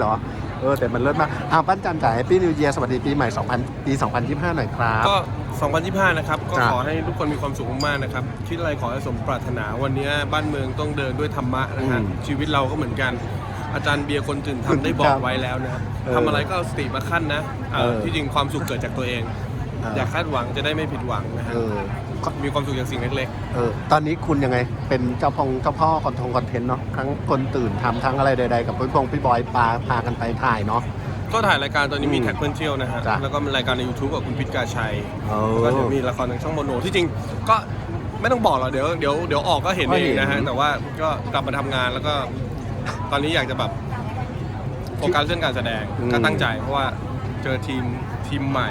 เหรอ เออแต่มันเลิศมากอ้าวปั้นจันจ่ายแฮปปี้นิวเยียร์สวัสดีปีใหม่ 2000 ปี 2025 หน่อยครับ ก็ 2025 นะครับ ก็ครับขอให้ทุกคนมีความสุขมากๆนะครับ คิดอะไรขอให้สมปรารถนาวันนี้บ้านเมืองต้องเดินด้วยธรรมะนะฮะ อืมชีวิตเราก็เหมือนกัน อาจารย์เบียร์คนตื่นทำได้บอคกรับไว้แล้วนะครับเออทำอะไรก็เอาสติมาขั้นนะเอ่อเออที่จริงความสุขเกิดจากตัวเอง เอออย่าคาดหวังจะได้ไม่ผิดหวังนะฮะ เออ มีความสุขจากสิ่งเล็กเออตอนนี้คุณยังไง เป็นเจ้าพงเจ้าพ่อคอนทงคอนเทนต์เนาะทั้งคนตื่นทำทั้งอะไรใดๆ กับพี่พงพี่บอยปาพากันไปถ่ายเนาะ ๆ ก็ถ่ายรายการตอนนี้มีอืมแท็กเพื่อนเที่ยวนะฮะ จ้ะ แล้วก็มีรายการใน YouTube กับคุณพิทกาชัย เอแล้วก็อเดี๋ยวมีละครทางช่องโมโนที่จริงก็ไม่ต้องบอกหรอกเดี๋ยวเดี๋ยวเดี๋ยวออกก็เห็นก็เอเห็งนนะฮะ แต่ว่าก็กลับมาทำงานแล้วก็ ตอนนี้อยากจะแบบโฟกัสเรื่องการแสดงอืมก็ตั้งใจ เพราะว่าเจอทีมทีมใหม่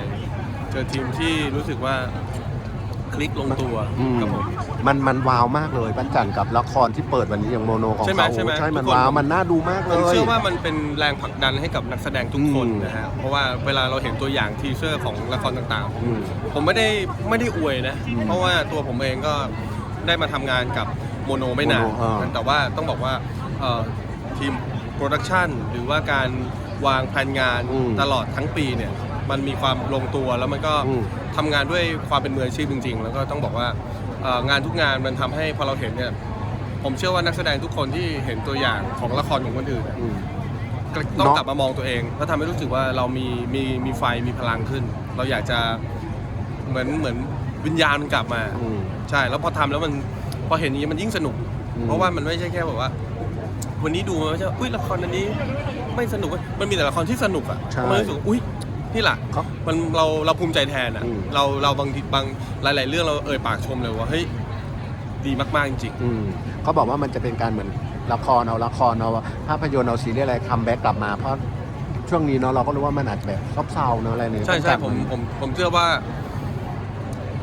เจอทีมที่รู้สึกว่า คลิกลงตัวอืมครับผม มันมันว้าวมากเลยปั้นจันกับละครที่เปิดวันนี้อย่างโมโนของใช่ไหมเขาใช่ไหมใช่มันทุกคน ว้าวมันน่าดูมากเลผมย เชื่อว่ามันเป็นแรงผลักดันให้กับนักแสดงทุกคนอืม นะฮะ เพราะว่าเวลาเราเห็นตัวอย่างทีเซอร์ของละครต่างๆ อืม ผมไม่ได้ไม่ได้อวยนะ อืมเพราะว่าตัวผมเองก็ได้มาทำงานกับโมโนไม่นาน โมโนอ่าแต่ว่าต้องบอกว่าเอ่อทีมโปรดักชันหรือว่าการวางแผนงานตลอดทั้งปีเนี่ย มันมีความลงตัวแล้วมันก็อืม ทำงานด้วยความเป็นมืออาชีพจริง ๆ แล้วก็ต้องบอกว่าเอ่องานทุกงานมันทำให้พอเราเห็นเนี่ยผมเชื่อว่านักแสดงทุกคนที่เห็นตัวอย่างของละครของคนอื่นเนี่ยอืม ต้องเนาะกลับมามองตัวเองแล้วทำให้รู้สึกว่าเรามีมีมีไฟมีพลังขึ้น เราอยากจะเหมือนเหมือนวิญญาณมันกลับมา อืม ใช่แล้วพอทำแล้วมันพอเห็นอย่างนี้มันยิ่งสนุก อืม เพราะว่ามันไม่ใช่แค่แบบว่า วันนี้ดูมันไม่ใช่ว่าอุ้ยละครอันนี้ ไม่สนุกเว้ยมันมีแต่ละครที่สนุกอะใช่ มันรู้สึกว่าอุ้ย นี่แหละเขามันเราเราภูมิใจแทนอะ อืม เราเราบางทีบางหลาย ๆ เรื่องเราเอ่ยปากชมเลยว่าเฮ้ยดีมากๆจริง อืมเขาบอกว่ามันจะเป็นการเหมือนละครเอาละครเอาภาพยนตร์เอาซีรีส์อะไรคัมแบ็กกลับมาเพราะช่วงนี้เนาะเราก็รู้ว่ามันอาจจะแบบซบเซาเนาะอะไรเนี่ย ๆ ใช่ใช่ผมผมผมเชื่อว่า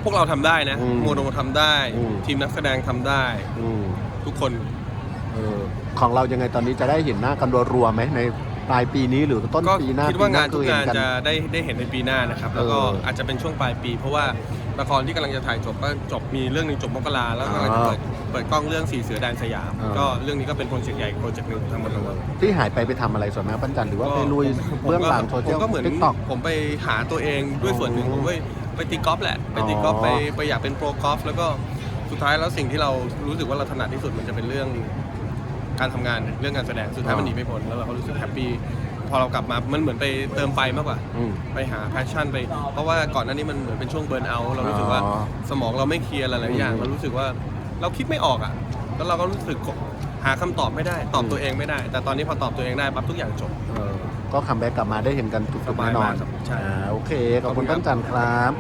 พวกเราทำได้นะอืมโมโนทำได้ อืม ทีมนักแสดงทำได้ อืมทุกคน เออของเรายังไงตอนนี้จะได้เห็นหน้ากันรัวๆไหมใน ปลายปีนี้หรือต้นก็ปีหน้าคิดว่างานปีทุกหงานคือเห็จะได้ได้เห็นในปีหน้านะครับ แล้วก็เออออาจจะเป็นช่วงปลายปี เพราะว่าละครที่กำลังจะถ่ายจบก็จบมีเรื่องหนึงจบมกราแล้วก็กำลังจะเปิดเปิดกล้องเรื่องสีเสือแดนสยามเออก็เรื่องนี้ก็เป็นโปรเจกต์ใหญ่โปรเจกต์หนึ่งทั้งหมดเลย ที่หายไปไปทำอะไรส่วนมากปั้นจันหรือว่าไปลุยผมเบื้องหลังโซผเชียมลก็เหมือนทิกตอก ผมไปหาตัวเองด้วยส่วนหนึ่งอ๋อผมไปไปตีกอล์ฟแหละไปตีกอล์ฟอ๋อ ไปไปอยากเป็นโปรกอล์ฟแล้วก็สุดท้ายแล้วสิ่งที่เรารู้สึกว่าเราถนัดที่สุดมันจะเป็นเรื่อง การทำงานเรื่องการแสดงสุดท้ายมันหนีไม่พ้นแล้วเราก็รู้สึกแฮปปี้พอเรากลับมามันเหมือนไปเติมไฟมากกว่า อืม ไปหาแพชชั่นไป เพราะว่าก่อนหน้านี้มันเหมือนเป็นช่วงเบิร์นเอาท์เรารู้สึกว่าอ๋อสมองเราไม่เคลียร์หลายๆอย่าง อืม เรารู้สึกว่าเราคิดไม่ออกอะ แล้วเราก็รู้สึกหาคำตอบไม่ได้ ตอบอืมตัวเองไม่ได้ แต่ตอนนี้พอตอบตัวเองได้ปั๊บทุกอย่างจบ เออก็คัมแบ็กกลับมาได้เห็นกันทุกๆแน่นอนสบายมากครับใช่ อ่าโอเค ขอบคุณขอบคุณครับปั้นจันครับ